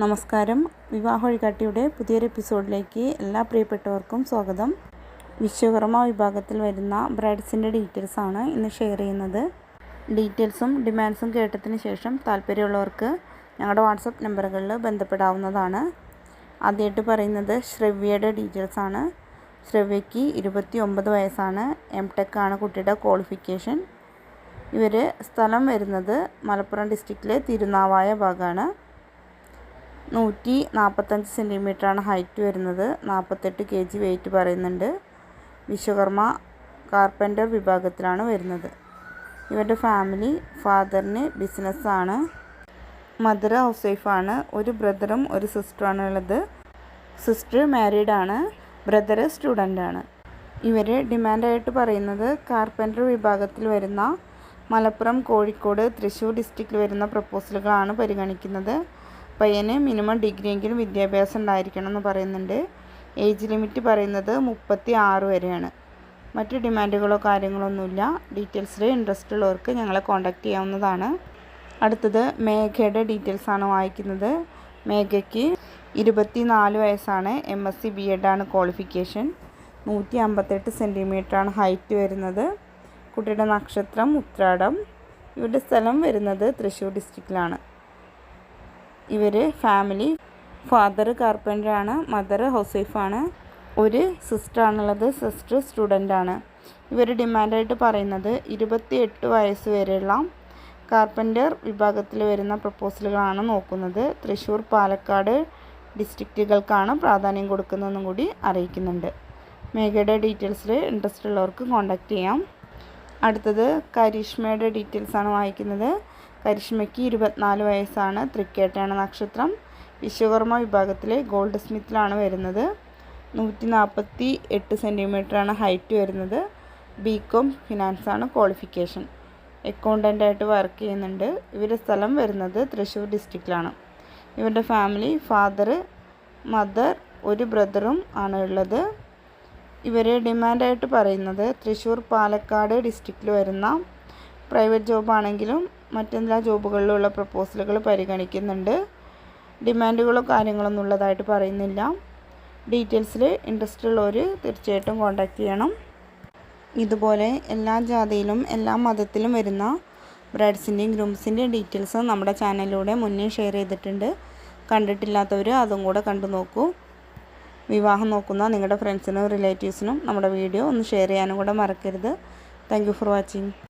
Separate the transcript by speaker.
Speaker 1: നമസ്കാരം. വിവാഹ വഴികാട്ടിയുടെ പുതിയൊരു എപ്പിസോഡിലേക്ക് എല്ലാ പ്രിയപ്പെട്ടവർക്കും സ്വാഗതം. വിശ്വകർമ്മ വിഭാഗത്തിൽ വരുന്ന ബ്രൈഡ്സിന്റെ ഡീറ്റെയിൽസാണ് ഇന്ന് ഷെയർ ചെയ്യുന്നത്. ഡീറ്റെയിൽസും ഡിമാൻഡ്സും കേട്ടതിന് ശേഷം താല്പര്യമുള്ളവർക്ക് ഞങ്ങളുടെ വാട്സപ്പ് നമ്പറുകളിൽ ബന്ധപ്പെടാവുന്നതാണ്. ആദ്യമായിട്ട് പറയുന്നത് ശ്രവ്യയുടെ ഡീറ്റെയിൽസാണ് ശ്രവ്യയ്ക്ക് ഇരുപത്തി ഒമ്പത് വയസ്സാണ്. എം ടെക് ആണ് കുട്ടിയുടെ ക്വാളിഫിക്കേഷൻ. ഇവർ സ്ഥലം വരുന്നത് മലപ്പുറം ഡിസ്ട്രിക്റ്റിലെ തിരുനാവായ ഭാഗമാണ് നൂറ്റി നാൽപ്പത്തഞ്ച് സെന്റിമീറ്ററാണ് ഹൈറ്റ് വരുന്നത്. നാൽപ്പത്തെട്ട് കെ ജി വെയിറ്റ് പറയുന്നുണ്ട്. വിശ്വകർമ്മ കാർപ്പന്റർ വിഭാഗത്തിലാണ് വരുന്നത്. ഇവരുടെ ഫാമിലി ഫാദറിന് ബിസിനസ്സാണ്. മദർ ഹൗസ് വൈഫാണ്. ഒരു ബ്രദറും ഒരു സിസ്റ്ററുമാണ് ഉള്ളത് സിസ്റ്റർ മാരീഡ് ആണ് ബ്രദർ സ്റ്റുഡന്റ് ആണ് ഇവർ ഡിമാൻഡായിട്ട് പറയുന്നത് കാർപ്പന്റർ വിഭാഗത്തിൽ വരുന്ന മലപ്പുറം കോഴിക്കോട് തൃശ്ശൂർ ഡിസ്ട്രിക്റ്റിൽ വരുന്ന പ്രപ്പോസലുകളാണ് പരിഗണിക്കുന്നത്. പയ്യന് മിനിമം ഡിഗ്രിയെങ്കിലും വിദ്യാഭ്യാസം ഉണ്ടായിരിക്കണം എന്ന് പറയുന്നുണ്ട്. ഏജ് ലിമിറ്റ് പറയുന്നത് മുപ്പത്തി ആറ് വരെയാണ്. മറ്റ് ഡിമാൻഡുകളോ കാര്യങ്ങളോ ഒന്നുമില്ല ഡീറ്റെയിൽസിൽ ഇൻട്രസ്റ്റ് ഉള്ളവർക്ക് ഞങ്ങളെ കോൺടാക്റ്റ് ചെയ്യാവുന്നതാണ്. അടുത്തത് മേഘയുടെ ഡീറ്റെയിൽസ് ആണ് വായിക്കുന്നത്. മേഘയ്ക്ക് ഇരുപത്തി നാല് വയസ്സാണ്. എം എസ് സി ബി എഡാണ് ക്വാളിഫിക്കേഷൻ നൂറ്റി അമ്പത്തെട്ട് സെന്റിമീറ്ററാണ് ഹൈറ്റ് വരുന്നത്. കുട്ടിയുടെ നക്ഷത്രം ഉത്രാടം. ഇവരുടെ സ്ഥലം വരുന്നത് തൃശ്ശൂർ ഡിസ്ട്രിക്റ്റിലാണ് ഇവർ ഫാമിലി ഫാദർ കാർപ്പന്ററാണ് മദർ ഹൗസ് വൈഫാണ് ഒരു സിസ്റ്ററാണുള്ളത് സിസ്റ്റർ സ്റ്റുഡന്റാണ് ഇവർ ഡിമാൻഡായിട്ട് പറയുന്നത് ഇരുപത്തി എട്ട് വയസ്സ് വരെയുള്ള കാർപ്പന്റർ വിഭാഗത്തിൽ വരുന്ന പ്രപ്പോസലുകളാണ് നോക്കുന്നത്. തൃശ്ശൂർ പാലക്കാട് ഡിസ്ട്രിക്റ്റുകൾക്കാണ് പ്രാധാന്യം കൊടുക്കുന്നതെന്നും കൂടി അറിയിക്കുന്നുണ്ട്. മേഘയുടെ ഡീറ്റെയിൽസിൽ ഇൻട്രസ്റ്റ് ഉള്ളവർക്ക് കോൺടാക്റ്റ് ചെയ്യാം. അടുത്തത് കരീഷ്മയുടെ ഡീറ്റെയിൽസാണ് വായിക്കുന്നത്. കരിഷ്മയ്ക്ക് ഇരുപത്തിനാല് വയസ്സാണ് തൃക്കേട്ടയാണ് നക്ഷത്രം. വിശ്വകർമ്മ വിഭാഗത്തിലെ ഗോൾഡ് സ്മിത്തിലാണ് വരുന്നത്. നൂറ്റി നാൽപ്പത്തി എട്ട് സെന്റിമീറ്ററാണ് ഹൈറ്റ് വരുന്നത്. ബി കോം ഫിനാൻസാണ് ക്വാളിഫിക്കേഷൻ. അക്കൗണ്ടന്റായിട്ട് വർക്ക് ചെയ്യുന്നുണ്ട്. ഇവരുടെ സ്ഥലം വരുന്നത് തൃശ്ശൂർ ഡിസ്ട്രിക്റ്റിലാണ്. ഇവരുടെ ഫാമിലി ഫാദർ മദർ ഒരു ബ്രദറും ആണ് ഉള്ളത്. ഇവർ ഡിമാൻഡായിട്ട് പറയുന്നത് തൃശ്ശൂർ പാലക്കാട് ഡിസ്ട്രിക്റ്റിൽ വരുന്ന പ്രൈവറ്റ് ജോബാണെങ്കിലും മറ്റെല്ലാ ജോബുകളിലുള്ള പ്രപ്പോസലുകൾ പരിഗണിക്കുന്നുണ്ട്. ഡിമാൻഡുകളോ കാര്യങ്ങളൊന്നും ഉള്ളതായിട്ട് പറയുന്നില്ല. ഡീറ്റെയിൽസിൽ ഇൻട്രസ്റ്റ് ഉള്ളവർ തീർച്ചയായിട്ടും കോൺടാക്റ്റ് ചെയ്യണം. ഇതുപോലെ എല്ലാ ജാതിയിലും എല്ലാ മതത്തിലും വരുന്ന ബ്രൈഡ്സിന്റെയും ഗ്രൂംസിന്റെയും ഡീറ്റെയിൽസ് നമ്മുടെ ചാനലിലൂടെ മുന്നേ ഷെയർ ചെയ്തിട്ടുണ്ട്. കണ്ടിട്ടില്ലാത്തവർ അതും കൂടെ കണ്ടു നോക്കൂ. വിവാഹം നോക്കുന്ന നിങ്ങളുടെ ഫ്രണ്ട്സിനും റിലേറ്റീവ്സിനും നമ്മുടെ വീഡിയോ ഒന്ന് ഷെയർ ചെയ്യാനും കൂടെ മറക്കരുത്. Thank for watching.